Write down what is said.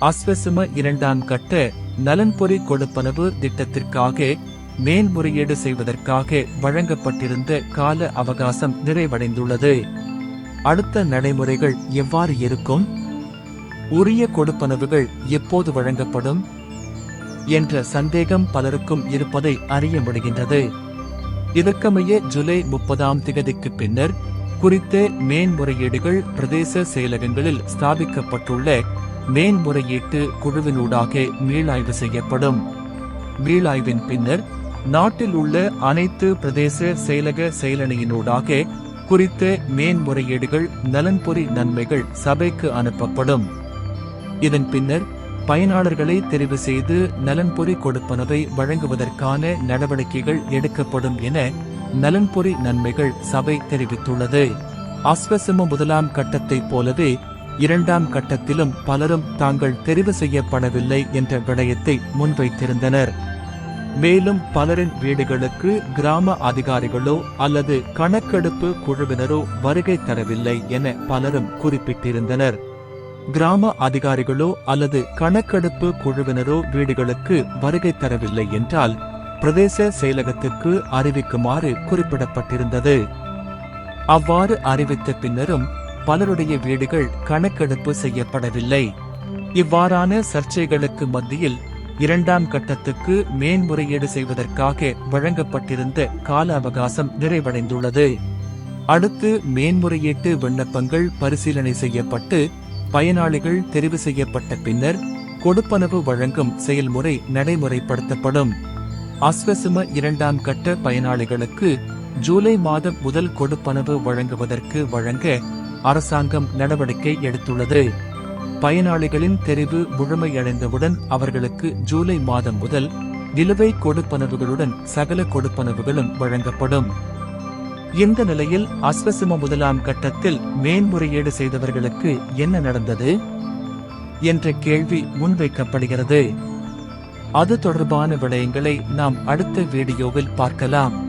அஸ்வசும இரண்டாம் கட்ட நலன்பொறி கொடுப்பனவு திட்டத்திற்காக மேல்முறையீடு செய்வதற்காக வழங்கப்பட்டிருந்த கால அவகாசம் நிறைவடைந்துள்ளது. அடுத்த நடைமுறைகள் எவ்வாறு இருக்கும்? உரிய கொடுப்பனவுகள் எப்போது வழங்கப்படும்? என்ற சந்தேகம் பலருக்கும் இருப்பதை அறிய முடிகின்றது. இதற்கமைய ஜூலை முப்பதாம் திகதிக்கு பின்னர் குறித்த மேன்முறையீடுகள் பிரதேச செயலகங்களில் ஸ்தாபிக்கப்பட்டுள்ள மேன்முறையீட்டு குழுவினூடாக மீளாய்வு செய்யப்படும். மீளாய்வின் பின்னர் நாட்டில் உள்ள அனைத்து பிரதேச செயலக செயலணியினூடாக குறித்த மேன்முறையீடுகள் நலன்பொறி நன்மைகள் சபைக்கு அனுப்பப்படும். இதன் பின்னர் பயனாளர்களை தெரிவு செய்து நலன்பொறி கொடுப்பனவை வழங்குவதற்கான நடவடிக்கைகள் எடுக்கப்படும் என நலன்பொறி நன்மைகள் சபை தெரிவித்துள்ளது. அஸ்வசம முதலாம் கட்டத்தைப் போலவே இரண்டாம் கட்டத்திலும் பலரும் தாங்கள் தெரிவு செய்யப்படவில்லை என்ற விடயத்தை முன்வைத்திருந்தனர். மேலும் பலரின் வீடுகளுக்கு கிராம அதிகாரிகளோ அல்லது கணக்கெடுப்பு குழுவினரோ வருகை தரவில்லை என பலரும் குறிப்பிட்டிருந்தனர். கிராம அதிகாரிகளோ அல்லது கணக்கெடுப்பு குழுவினரோ வீடுகளுக்கு வருகை தரவில்லை என்றால் பிரதேச செயலகத்திற்கு அறிவிக்குமாறு குறிப்பிடப்பட்டிருந்தது. அவ்வாறு அறிவித்த பின்னரும் பலருடைய வீடுகள் கணக்கெடுப்பு செய்யப்படவில்லை. இவ்வாறான சர்ச்சைகளுக்கு மத்தியில் இரண்டாம் கட்டத்துக்கு மேன்முறையீடு செய்வதற்காக வழங்கப்பட்டிருந்த கால அவகாசம் நிறைவடைந்துள்ளது. அடுத்து மேன்முறையீட்டு விண்ணப்பங்கள் பரிசீலனை செய்யப்பட்டு பயனாளிகள் தெரிவு செய்யப்பட்ட பின்னர் கொடுப்பனவு வழங்கும் செயல்முறை நடைமுறைப்படுத்தப்படும். அஸ்வசும இரண்டாம் கட்ட பயனாளிகளுக்கு ஜூலை மாதம் முதல் கொடுப்பனவு வழங்குவதற்கு வழங்க அரசாங்கம் நடவடிக்கை எடுத்துள்ளது. பயனாளிகளின் தெரிவு முழுமையடைந்தவுடன் அவர்களுக்கு ஜூலை மாதம் முதல் நிலுவை கொடுப்பனவுகளுடன் சகல கொடுப்பனவுகளும் வழங்கப்படும். இந்த நிலையில் அஸ்வசிம முதலாம் கட்டத்தில் மேன்முறையீடு செய்தவர்களுக்கு என்ன நடந்தது? என்ற கேள்வி முன்வைக்கப்படுகிறது. அது தொடர்பான விடயங்களை நாம் அடுத்த வீடியோவில் பார்க்கலாம்.